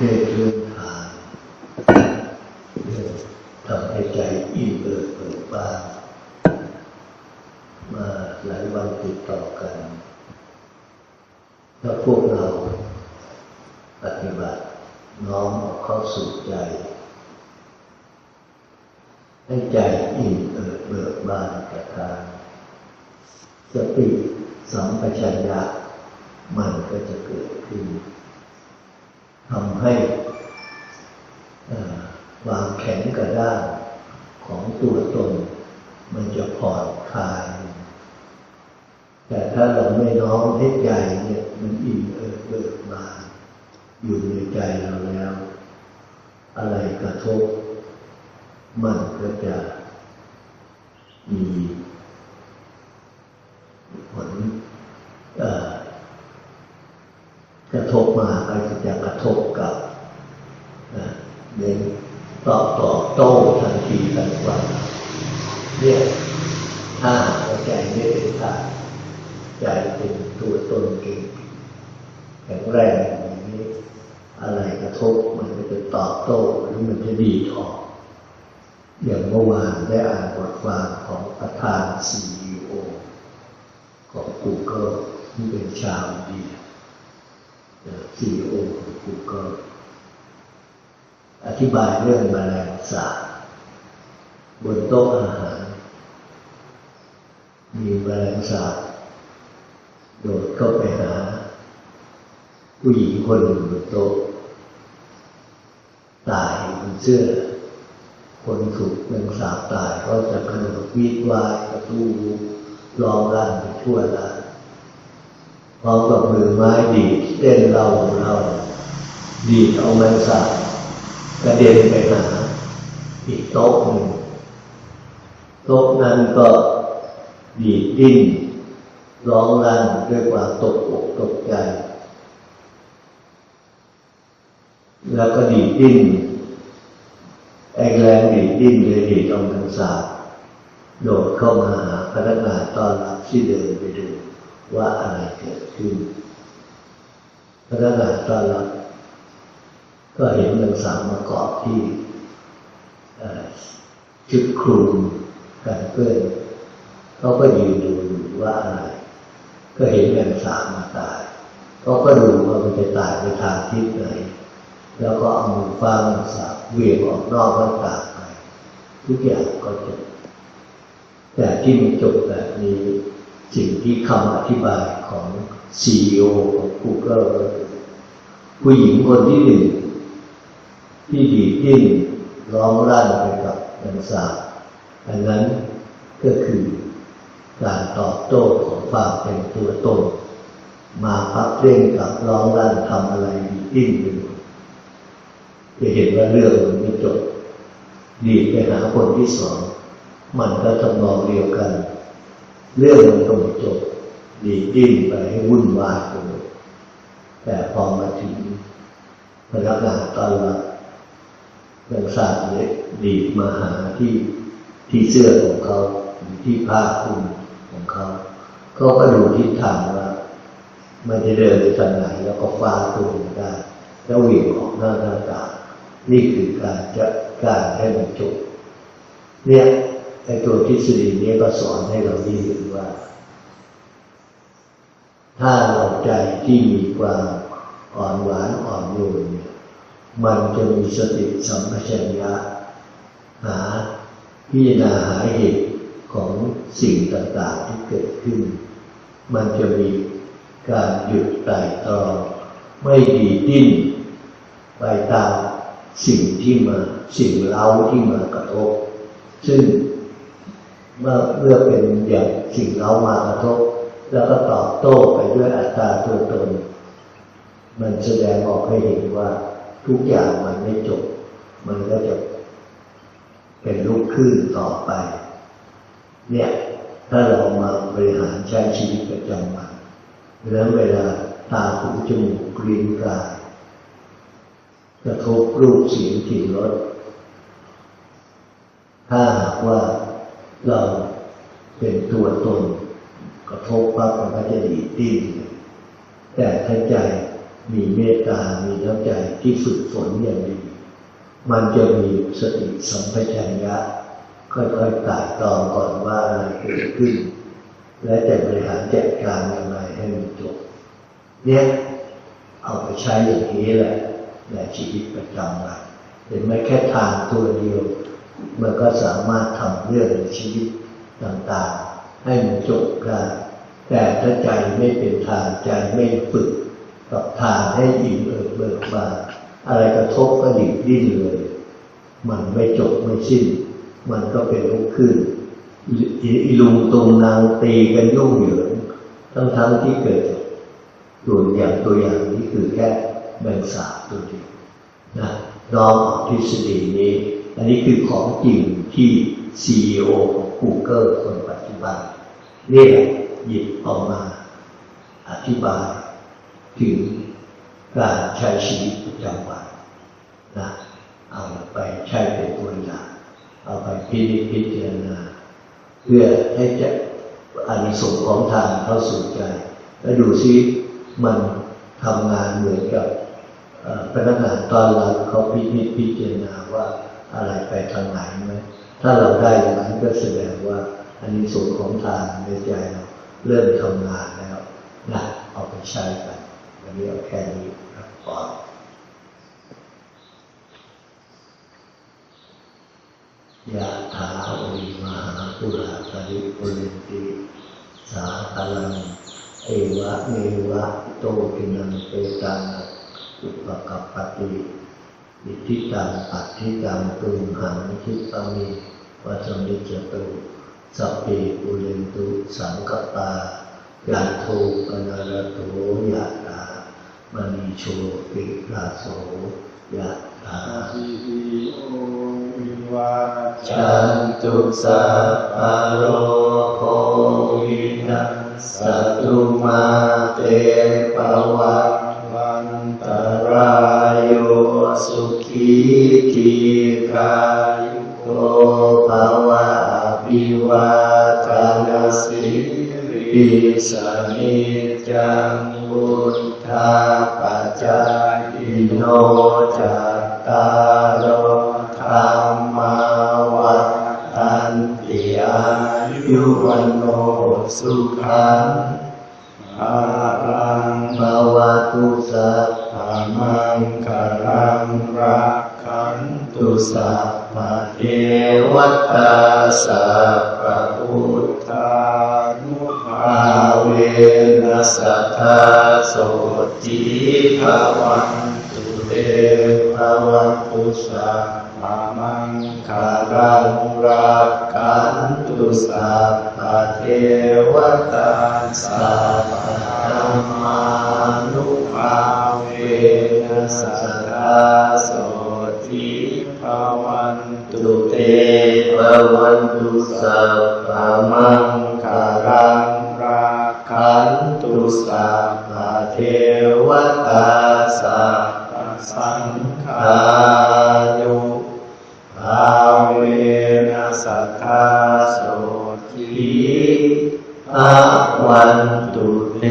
เทศเรื่องทานเรื่องทำให้ใจอิ่มเอิบเบิกบานมาหลายวันติดต่อกันถ้าพวกเราปฏิบัติน้อมเอาเข้าสู่ใจ ให้ใจอิ่มเอิบเบิกบานกับทานสติสัมปชัญญะมันก็จะเกิดขึ้น ทำให้ความแข็งกระด้างของตัวตน มันจะผ่อนคลาย แต่ถ้าเราไม่น้อมให้ใจเนี่ยมันอิ่มเอิบเบิกบาอยู่ในใจเราแล้ว อะไรกระทบ มันก็จะมีผลกระทบมาก็จะกระทบกับเน้นตอบตอบโต้ ทันทีทันควันเนี่ยถ้าหัวใจไม่เป็นธาตุใจเป็นตัวตนเก่งแข็งแรงอย่างนี้ อะไรกระทบมันก็จะตอบโต้หรือมันจะดีออกอย่างเมื่อวานได้อ่านบทความของประธานซีอของ Google ที่เป็นชาวดีซีโอของ Google อธิบายเรื่องแมลงสาบ บนโต๊ะอาหาร มีแมลงสาบโดดเข้าไปหา ผู้หญิงคนหนึ่งบนโต๊ะตายบนเสื้อ คนถูกแมลงสาบตายเขาจะกระโดดวีดวายประตูร้องรั่นไปทั่วร้านพร้อมกับมือไม้ดีดเต้นเราเราดีดเอาแมลงสาบกระเด็นไปหาอีกโต๊ะหนึ่ง โต๊ะนั้นก็ดีดดิ้นร้องรั่นด้วยความตกอกตกใจ แล้วก็ดีดดิ้นไอ้แรงดีดดิ้นเลยดีดเอาแมลงสาบโดดเข้ามาหาพนักงานต้อนรับที่เดินไปดูว่าอะไรเกิดขึ้นพนักงานต้อนรับก็เห็นหนังสามมาเกาะที่ชุดคลุม กันเปื้อนเขาก็ยืนดูว่าอะไร ก็เห็นหนังสามมาตายเขาก็ดูว่ามันจะตายไปทางทิศไหน แล้วก็เอามือฟ้ามันสาบเวียงออกนอกหน้าต่างไปทุกอย่างก็จบแต่ที่มันจบแบบนี้สิ่งที่คำอธิบายของซีอของ Google ก็คือผู้หญิงคนที่หนึ่งที่ดีดิ้นร้องรั่นไปกับนังสา อันนั้นก็คือการตอบโต้ของความเป็นตัวตนมาพักเร่งกับร้องรั่นทำอะไรดีดิ้นอยู่จะเห็นว่าเรื่องมันไม่จบดีไปหาคนที่สองมันก็ทำนองเดียวกัน เรื่องมันต้องจบดีดิ้นไปให้วุ่นวายไปแต่พอมาถึงพนักงานตอนรับยังสาดเล็กดีมาหาที่ ที่เสื้อของเขาที่ผ้าคลุมของเขาเขาก็ดูทิศทางว่ามันจะเดินไปทางไหนแล้วก็ฟ้าตัวได้แล้ววิ่งออกหน้าหน้าตานี่คือการจะการให้มันจบเนี่ยไอตัวทฤษฎีนี้ก็สอนให้เราดีเห็นว่า ถ้าเราใจที่มีความอ่อนหวานอ่อนโยนเนี่ยมันจะมีสติสัมปชัญญะหา พิจารณาหาเหตุของสิ่งต่างๆที่เกิดขึ้น มันจะมีการหยุดไต่ตรองไม่ดีดิ้นไปตามสิ่งที่มาสิ่งเล้าที่มากระทบ ซึ่งเมื่อเมื่อเป็นอย่างสิ่งเล้ามากระทบ แล้วก็ตอบโต้ไปด้วยอัตตาตัวตน มันแสดงออกให้เห็นว่าทุกอย่างมันไม่จบ มันก็จะ เป็นลูกคลื่นต่อไป เนี่ยถ้าเรามาบริหารใช้ชีวิตประจำวันแล้วเวลาตาหูจมูกกลิ้นกายกระทบรูปเสียงกลิ่นรสถ้าหากว่าเราเป็นตัวตนกระทบปั๊บมันก็จะดีดิ้นแต่ถ้าใจมีเมตตา มีน้ำใจที่ฝึกฝนอย่างดี มันจะมีสติสัมปชัญญะค่อยๆไต่ตองก่อนว่าอะไรเกิดขึ้น และจะบริหารจัดการยังไงให้มันจบเนี่ยเอาไปใช้อย่างนี้แหละในชีวิตประจำวันเห็นไหมแค่ทางตัวเดียว มันก็สามารถทำเรื่องในชีวิตต่างๆ ให้มันจบได้แต่ถ้าใจไม่เป็นทางใจไม่ฝึกกับทางให้อิ่มเอิบเบิกบาน อะไรกระทบก็ดิบดิ้นเลย มันไม่จบไม่สิ้น มันก็เป็นลุกขึ้นอีลุงตุงนางตีกันยุ่งเหยิงทั้งๆที่เกิดตัวอย่างตัวอย่างนี้คือแค่แบ่งสาบตัวเดียวนะน้องออกทฤษฎีนี้ อันนี้คือของจริงที่ CEO ของ Google คนปัจจุบันเนี่ยหยิบออกมา อธิบายถึง การใช้ชีวิตประจำวันนะเอาไปใช้เป็นตัวอย่างเอาไปพิจิตพิจารณา เพื่อให้จะอานิสงส์ของทานเข้าสู่ใจ แล้วดูซิมันทำงานเหมือนกับพนักงานตอนรับเขาพิจิตพิจารณาว่าอะไรไปทางไหนไหมถ้าเราได้อย่างนั้นก็แสดงว่าอานิสงส์ของทานในใจเราเริ่มทำงานแล้วนะเอาไปใช้กัน วันนี้เอาแค่นี้ครับก่อนยะถาวิมหาปุราปริปุเรนติสาคลัง เอวะเมวะโตกินังเปตังอุปกัปปติอิทิตังปัตถิตังตุมหังคิปะมิวัจมิจตุสัพเพปุเรนตุสังกปายันโทปนารโตยะถา มณีโชติราโสยะถาอิติโอวิวาฉันตุสัพพโรโควินัสตุมาเตปวัตวันตรายโยสุขีทีกายุโกภวะอภิวาทานสิริ ปิสนิจังบุตธาปัจจายโนจัตตารโอธรรมาวัฏันติอายุวันโนสุขังอารังภาวตุสัพธรรมังคารังรักขันตุสัพพเทวตาสัพพุ นุภาอาเวนัสสัทธาโสติภาวันตุเตภาวะตุสัพธรรมังคารังรักขันตุสัพเทวตาสัพพะธรรมานุภาเวนัสสัทธาโสติภาวันตุเตภวันตุสัพพะมัง สัพเทวตาสัพสังขายุภาเวนัสคาโสทิอาวันตุเต